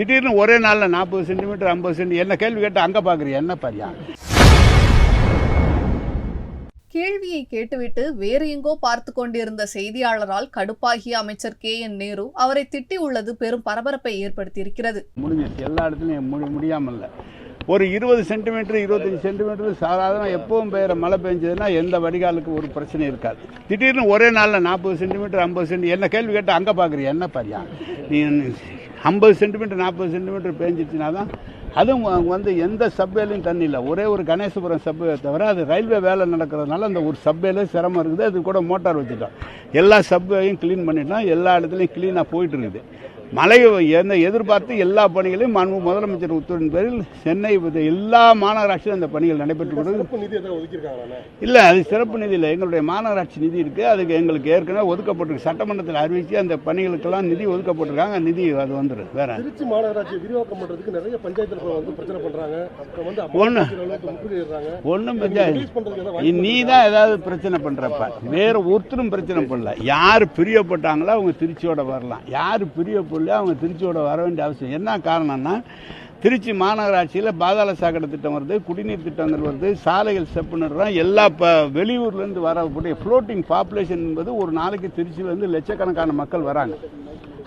திடீர்னு ஒரே நாளில் நாற்பது சென்டிமீட்டர் ஐம்பது சென்டி என்ன கேள்வி கேட்டு அங்கே பார்க்குறியா என்ன பாரியா? கேள்வியை கேட்டுவிட்டு வேறு எங்கோ பார்த்து கொண்டிருந்த செய்தியாளரால் கடுப்பாகிய அமைச்சர் கே. என். நேரு அவரை திட்டியுள்ளது பெரும் பரபரப்பை ஏற்படுத்தியிருக்கிறது. முடிஞ்சிருச்சு. எல்லா இடத்துலையும் முடி முடியாமல் இல்லை ஒரு இருபது சென்டிமீட்டர் இருபத்தஞ்சி சென்டிமீட்டர் சாதாரண எப்பவும் பெய்கிற மழை பெஞ்சதுன்னா எந்த வடிகாலுக்கு ஒரு பிரச்சனை இருக்காது. திடீர்னு ஒரே நாளில் நாற்பது சென்டிமீட்டர் ஐம்பது சென்டி என்ன கேள்வி கேட்டு அங்கே பார்க்குறியா என்ன பாரியா? நீ ஐம்பது சென்டிமீட்டர் நாற்பது சென்டிமீட்டர் பேஞ்சிச்சுனா தான் அதுவும் வந்து எந்த சப்வேலையும் தண்ணி இல்லை. ஒரே ஒரு கணேசபுரம் சப்வே தவிர அது ரயில்வே வேலை நடக்கிறதுனால அந்த ஒரு சப்வேல சிரமம் இருக்குது. அது கூட மோட்டார் வச்சுட்டோம். எல்லா சப்வேயும் க்ளீன் பண்ணிட்டோம். எல்லா இடத்துலையும் க்ளீனாக போயிட்டு இருக்குது. மழை எந்த எதிர்பார்த்து எல்லா பணிகளையும் மாண்பு முதலமைச்சர் உத்தரவின் பேரில் சென்னை எல்லா மாநகராட்சியும் அந்த பணிகள் நடைபெற்று கொண்டு சிறப்பு நிதி எதாவது ஒதுக்கியிருக்காங்களா இல்லை அது சிறப்பு நிதி இல்லை. எங்களுடைய மாநகராட்சி நிதி இருக்குது அதுக்கு எங்களுக்கு ஏற்கனவே ஒதுக்கப்பட்டிருக்கு. சட்டமன்றத்தில் அறிவித்து அந்த பணிகளுக்கெல்லாம் நிதி ஒதுக்கப்பட்டிருக்காங்க. நிதி அது வந்துடும் வேற. திருச்சி மாநகராட்சியை விரிவாக்கம் பண்றதுக்கு நிறைய பஞ்சாயத்துல வந்து பிரச்சனை அளவுக்கு முற்றுகையிடுறாங்க ஒன்றும் ஏதாவது நீ தான் ஏதாவது பிரச்சனை பண்றப்ப. வேற ஒருத்தரும் பிரச்சனை பண்ணல. யார் பிரியப்பட்டாங்களோ அவங்க திருச்சியோட வரலாம். யார் பிரியப்படலையோ அவங்க திருச்சியோட வர வேண்டிய அவசியம். என்ன காரணம்னா திருச்சி மாநகராட்சியில் பாதாள சாக்கடை திட்டம் வருது குடிநீர் திட்டங்கள் வருது சாலைகள் செப்புனுறோம் எல்லா இப்போ வெளியூர்லேருந்து வரக்கூடிய ஃப்ளோட்டிங் பாப்புலேஷன் என்பது ஒரு நாளைக்கு திருச்சியிலேருந்து லட்சக்கணக்கான மக்கள் வராங்க.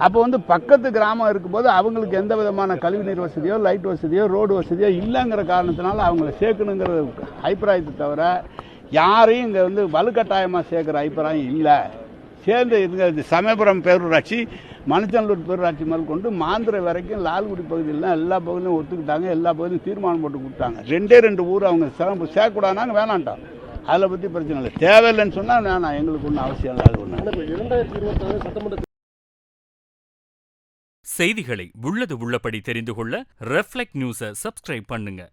அப்போ வந்து பக்கத்து கிராமம் இருக்கும்போது அவங்களுக்கு எந்த விதமான கழிவுநீர் வசதியோ லைட் வசதியோ ரோடு வசதியோ இல்லைங்கிற காரணத்தினால அவங்கள சேர்க்கணுங்கிற அபிப்பிராயத்தை தவிர யாரையும் இங்கே வந்து வலுக்கட்டாயமாக சேர்க்குற அபிப்பிராயம் இல்லை. சேர்ந்து இருங்க இது சமயபுரம் பேரூராட்சி மணச்சநல்லூர் பேரூராட்சி முதல் கொண்டு மாந்திரை வரைக்கும் லால்குடி பகுதியில் எல்லா பகுதியிலும் ஒத்துக்கிட்டாங்க எல்லா பகுதியும் தீர்மானம் போட்டு கொடுத்தாங்க. ரெண்டே ரெண்டு ஊர் அவங்க சிறப்பு சேர்க்கக்கூடாதுனாங்க வேணான்ட்டான் அதில் பற்றி பிரச்சனை இல்லை. தேவையில்லைன்னு சொன்னால் வேணாம் எங்களுக்கு ஒன்றும் அவசியம் இல்லை அது ஒன்று செய்திகளை உள்ளது உள்ளபடி தெரிந்து கொள்ள ரெஃப்ளெக்ட் நியூஸை சப்ஸ்கிரைப் பண்ணுங்க.